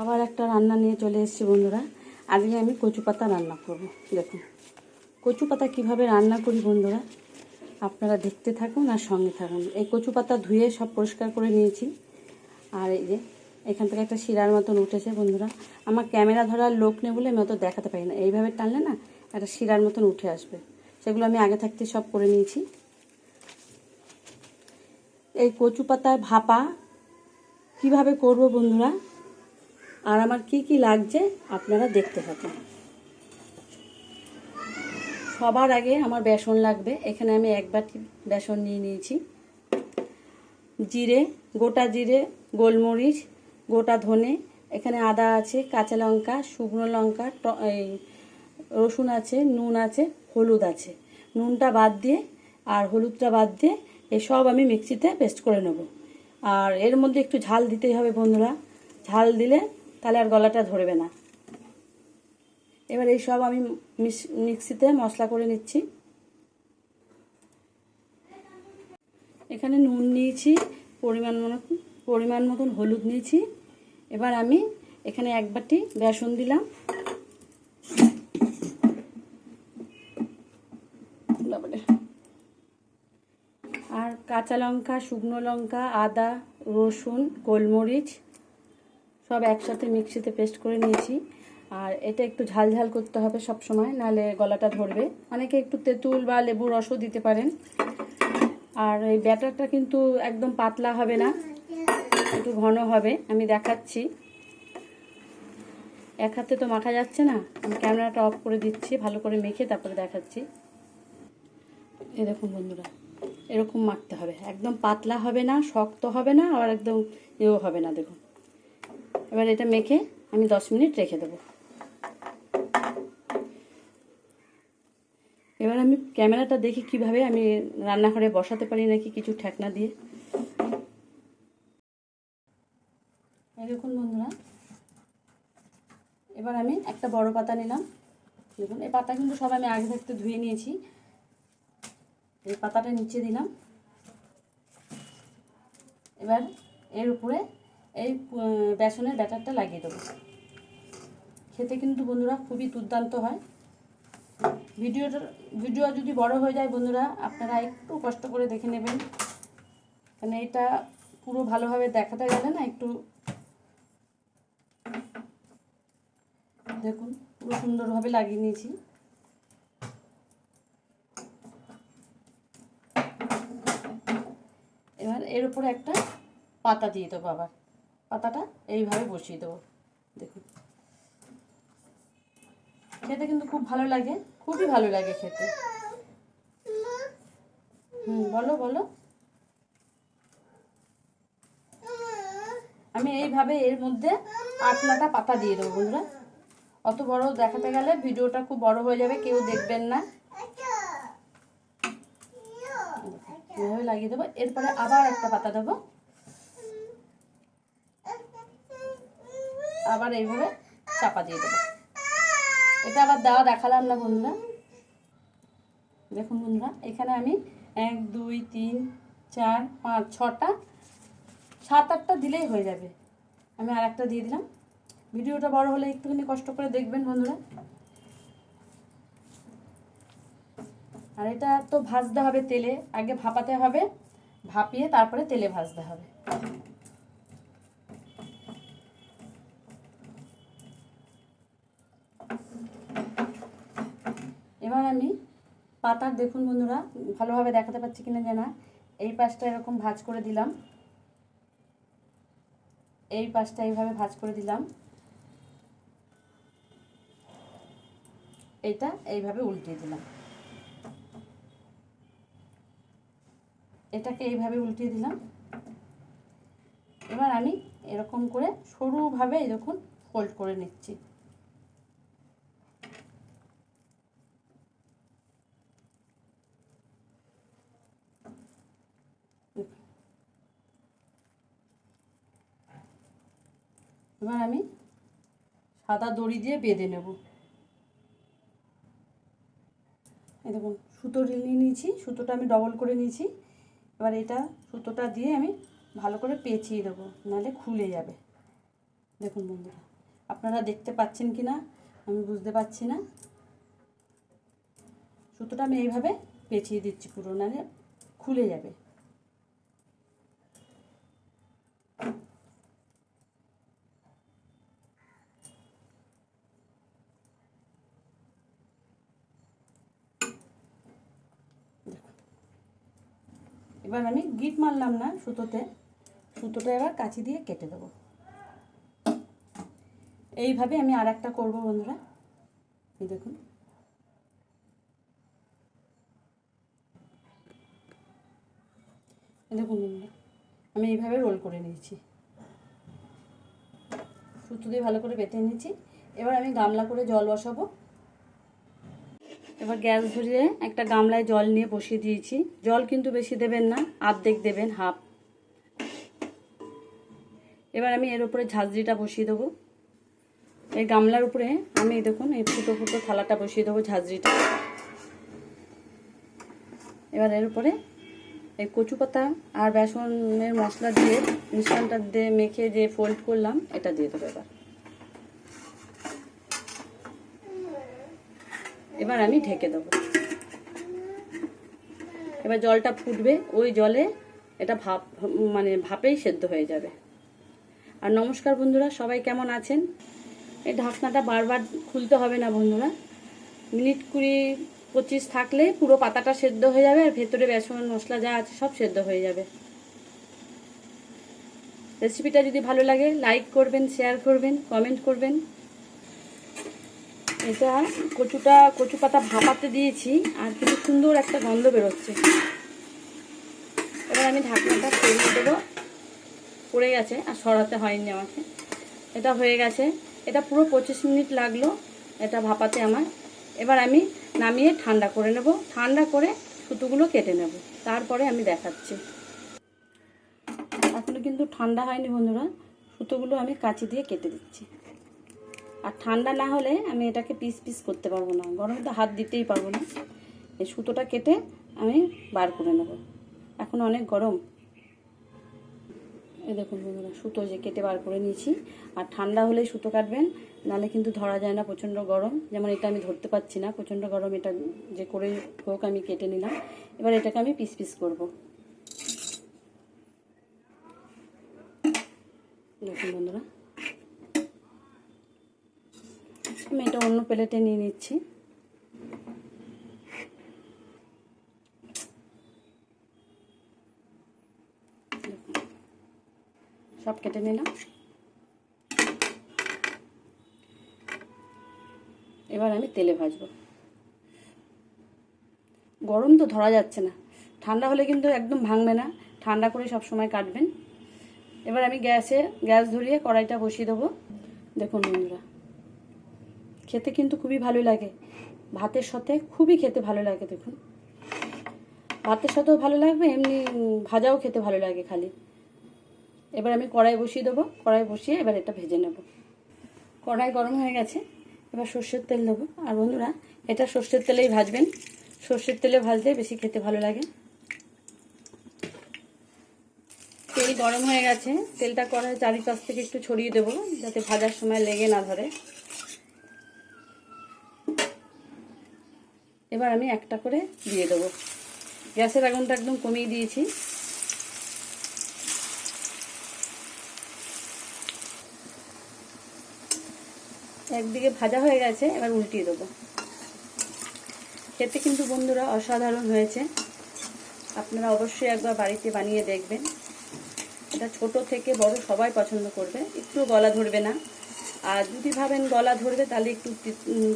আবার একটা রান্না নিয়ে চলে এসেছি বন্ধুরা। আজকে আমি কচু পাতা রান্না করব, দেখুন। কচু পাতা কীভাবে রান্না করি বন্ধুরা, আপনারা দেখতে থাকুন আর সঙ্গে থাকুন। এই কচু পাতা ধুয়ে সব পরিষ্কার করে নিয়েছি। আর এই যে, এখান থেকে একটা শিরার মতন উঠেছে বন্ধুরা। আমার ক্যামেরা ধরার লোক নেই বলে আমি অত দেখাতে পারি না। এইভাবে টানলে না, একটা শিরার মতন উঠে আসবে। সেগুলো আমি আগে থাকতে সব করে নিয়েছি। এই কচু পাতার ভাপা কীভাবে করব বন্ধুরা আর আমার কি কি লাগছে আপনারা দেখতে থাকুন। সবার আগে আমার বেসন লাগবে। এখানে আমি এক বাটি বেসন নিয়ে নিয়েছি। জিরে, গোটা জিরে, গোলমরিচ, গোটা ধনে, এখানে আদা আছে, কাঁচা লঙ্কা, শুকনো লঙ্কা এই রসুন আছে, নুন আছে, হলুদ আছে। নুনটা বাদ দিয়ে আর হলুদটা বাদ দিয়ে এসব আমি মিক্সিতে পেস্ট করে নেব। আর এর মধ্যে একটু ঝাল দিতেই হবে বন্ধুরা। ঝাল দিলে তাহলে আর গলাটা ধরবে না। এবার এই সব আমি মিক্সিতে মশলা করে নিচ্ছি। এখানে নুন নিয়েছি, পরিমাণ মতো, পরিমাণ মতন হলুদ নিয়েছি। এবার আমি এখানে এক বাটি বেসন দিলাম। আর কাঁচা লঙ্কা, শুকনো লঙ্কা, আদা, রসুন, গোলমরিচ সব একসাথে মিক্সিতে পেস্ট করে নিয়েছি। আর এটা একটু ঝাল ঝাল করতে হবে সব সময় নাহলে গলাটা ধরবে। অনেকে একটু তেঁতুল বা লেবু রসও দিতে পারেন। আর এই ব্যাটারটা কিন্তু একদম পাতলা হবে না, একটু ঘন হবে, আমি দেখাচ্ছি। এক হাতে তো মাখা যাচ্ছে না, আমি ক্যামেরাটা অফ করে দিচ্ছি, ভালো করে মেখে তারপরে দেখাচ্ছি। এরকম বন্ধুরা, এরকম মাখতে হবে। একদম পাতলা হবে না, শক্ত হবে না আর একদম এও হবে না, দেখুন। এবার এটা মেখে আমি দশ মিনিট রেখে দেবো। এবার আমি ক্যামেরাটা দেখি কীভাবে আমি রান্নাঘরে বসাতে পারি নাকি কিছু ঠেকনা দিয়ে। দেখুন বন্ধুরা, এবার আমি একটা বড় পাতা নিলাম। দেখুন, এই পাতা কিন্তু সব আমি আগে থাকতে ধুয়ে নিয়েছি। এই পাতাটা নিচে দিলাম। এবার এর উপরে এই বেসনের ব্যাটারটা লাগিয়ে দেবো। খেতে কিন্তু বন্ধুরা খুবই দুর্দান্ত হয়। ভিডিওটা, ভিডিও যদি বড় হয়ে যায় বন্ধুরা, আপনারা একটু কষ্ট করে দেখে নেবেন। মানে এটা পুরো ভালোভাবে দেখাতে গেলে না একটু দেখুন, পুরো সুন্দরভাবে লাগিয়ে নিয়েছি। এবার এর উপরে একটা পাতা দিয়ে দেবো আবার। পাতাটা এইভাবে বসিয়ে দেবো। দেখুন। খেতে কিন্তু খুব ভালো লাগে, খুবই ভালো লাগে খেতে। হুম, বলো বলো। আমি এইভাবে এর মধ্যে আট নটা পাতা দিয়ে দেবো, বন্ধুরা। অত বড় দেখাতে গেলে ভিডিওটা খুব বড় হয়ে যাবে, কেউ দেখবেন না। এভাবে লাগিয়ে দেবো। এরপরে আবার একটা পাতা দেবো। আবার এইভাবে চাপা দিয়ে দেবো। এটা আবার দেওয়া দেখালাম না বন্ধুরা। দেখুন বন্ধুরা, এখানে আমি এক, দুই, তিন, চার, পাঁচ, ছটা, সাত, আটটা দিলেই হয়ে যাবে। আমি আর একটা দিয়ে দিলাম। ভিডিওটা বড় হলে একটুখানি কষ্ট করে দেখবেন বন্ধুরা। আর এটা তো ভাজতে হবে তেলে। আগে ভাপাতে হবে, ভাপিয়ে তারপরে তেলে ভাজতে হবে এবার আমি পাতার দেখুন বন্ধুরা, ভালোভাবে দেখাতে পাচ্ছি কিনা জানা এই পাশটা এরকম ভাজ করে দিলাম। এই পাশটা এইভাবে ভাজ করে দিলাম। এটা এইভাবে উল্টিয়ে দিলাম। এটাকে এইভাবে উল্টিয়ে দিলাম। এবার আমি এরকম করে সরুভাবে এরকম ফোল্ড করে নিচ্ছি। এবার আমি সাদা দড়ি দিয়ে বেঁধে নেব। এই দেখুন, সুতো নিয়ে নিয়েছি, সুতোটা আমি ডবল করে নিয়েছি। এবার এটা সুতোটা দিয়ে আমি ভালো করে পেঁচিয়ে দেবো, নাহলে খুলে যাবে। দেখুন বন্ধুরা, আপনারা দেখতে পাচ্ছেন কি না আমি বুঝতে পারছি না। সুতোটা আমি এইভাবে পেঁচিয়ে দিচ্ছি পুরো, নাহলে খুলে যাবে। এবার আমি গিট মারলাম না সুতোতে। সুতোটা এবার কাঁচি দিয়ে কেটে দেবো। এইভাবে আমি আর একটা করব বন্ধুরা। এই দেখুন। দেখুন আমি এইভাবে রোল করে নিয়েছি। সুতো দিয়ে ভালো করে বেটে নিয়েছি। এবার আমি গামলা করে জল বসাবো। এবার গ্যাস ধরিয়ে একটা গামলায় জল নিয়ে বসিয়ে দিয়েছি। জল কিন্তু বেশি দেবেন না, আর্ধেক দেবেন, হাফ। এবার আমি এর উপরে ঝাঁঝরিটা বসিয়ে দেবো। এই গামলার উপরে আমি দেখুন এই ফুটো ফুটো থালাটা বসিয়ে দেবো ঝাঁঝরিটা। এবার এর উপরে এই কচু পাতা আর বেসনের মশলা দিয়ে মিশ্রণটা দিয়ে মেখে যে ফোল্ড করলাম, এটা দিয়ে দেবো এবার। এবার আমি ঢেকে দেবো। এবার জলটা ফুটবে, ওই জলে এটা ভাপ মানে ভাপেই সেদ্ধ হয়ে যাবে। আর নমস্কার বন্ধুরা, সবাই কেমন আছেন? এই ঢাকনাটা বারবার খুলতে হবে না বন্ধুরা। মিনিট কুড়ি পঁচিশ থাকলে পুরো পাতাটা সেদ্ধ হয়ে যাবে আর ভেতরে বেসন, মশলা যা আছে সব সেদ্ধ হয়ে যাবে। রেসিপিটা যদি ভালো লাগে, লাইক করবেন, শেয়ার করবেন, কমেন্ট করবেন। এটা কচুটা, কচু পাতা ভাপাতে দিয়েছি আর কিন্তু সুন্দর একটা গন্ধ বেরোচ্ছে। এবার আমি ঢাকনাটা সরিয়ে দেবো। পড়ে গেছে আর সরাতে হয়নি আমাকে। এটা হয়ে গেছে। এটা পুরো পঁচিশ মিনিট লাগল এটা ভাপাতে আমার। এবার আমি নামিয়ে ঠান্ডা করে নেব। ঠান্ডা করে সুতোগুলো কেটে নেব। তারপরে আমি দেখাচ্ছি। এখনও কিন্তু ঠান্ডা হয়নি বন্ধুরা। সুতোগুলো আমি কাঁচি দিয়ে কেটে দিচ্ছি। আর ঠান্ডা না হলে আমি এটাকে পিস পিস করতে পারব না। গরমে তো হাত দিতেই পারব না। এই সুতোটা কেটে আমি বার করে নেব। এখন অনেক গরম। এই দেখুন বন্ধুরা, সুতো যে কেটে বার করে নিয়েছি। আর ঠান্ডা হলেই সুতো কাটবেন নালে কিন্তু ধরা যায় না প্রচণ্ড গরম। যেমন এটা আমি ধরতে পারছি না, প্রচণ্ড গরম এটা যে করে হোক আমি কেটে নিলাম। এবার এটাকে আমি পিস পিস করব। দেখুন বন্ধুরা আমি এটা অন্য প্লেটে নিয়ে নিচ্ছি। সব কেটে নিলাম। এবার আমি তেলে ভাজবো। গরম তো ধরা যাচ্ছে না। ঠান্ডা হলে কিন্তু একদম ভাঙবে না। ঠান্ডা করে সব সময় কাটবেন। এবার আমি গ্যাসে, গ্যাস ধরিয়ে কড়াইটা বসিয়ে দেবো। দেখুন বন্ধুরা। খেতে কিন্তু খুবই ভালো লাগে। ভাতের সাথে খুবই খেতে ভালো লাগে, দেখুন। ভাতের সাথেও ভালো লাগবে, এমনি ভাজাও খেতে ভালো লাগে খালি। এবার আমি কড়াই বসিয়ে দেবো, কড়াই বসিয়ে এবার এটা ভেজে নেব। কড়াই গরম হয়ে গেছে, এবার সর্ষের তেল দেবো। আর বন্ধুরা, এটা সর্ষের তেলেই ভাজবেন। সর্ষের তেলে ভাজলে বেশি খেতে ভালো লাগে। তেল গরম হয়ে গেছে, তেলটা কড়াই চারিপাশ থেকে একটু ছড়িয়ে দেবো, যাতে ভাজার সময় লেগে না ধরে। এবার আমি একটা করে দিয়ে দেবো। গ্যাসের আগুনটা একদম কমিয়ে দিয়েছি। একদিকে ভাজা হয়ে গেছে, এবার উল্টিয়ে দেবো। খেতে কিন্তু বন্ধুরা অসাধারণ হয়েছে। আপনারা অবশ্যই একবার বাড়িতে বানিয়ে দেখবেন। এটা ছোট থেকে বড় সবাই পছন্দ করবে, একটু গলা ধরবে না। আর যদি ভাবেন গলা ধরবে, তাহলে একটু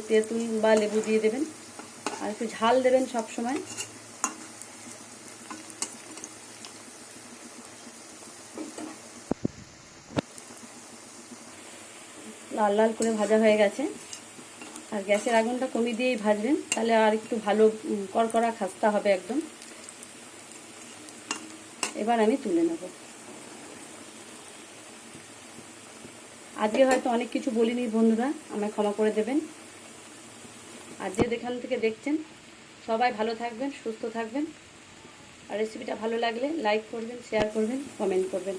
তেঁতুল বা লেবু দিয়ে দেবেন। আর একটু ঝাল দেবেন সব সময়। লাল লাল করে ভাজা হয়ে গেছে। আর গ্যাসের আগুনটা কমিয়ে দিয়েই ভাজবেন, তাহলে আর একটু ভালো কড়কড়া খাস্তা হবে একদম। এবার আমি তুলে নেব। আজকে হয়তো অনেক কিছু বলিনি বন্ধুরা, আমায় ক্ষমা করে দেবেন। আর যে যেখান থেকে দেখছেন, সবাই ভালো থাকবেন, সুস্থ থাকবেন। আর রেসিপিটা ভালো লাগলে লাইক করবেন শেয়ার করবেন কমেন্ট করবেন।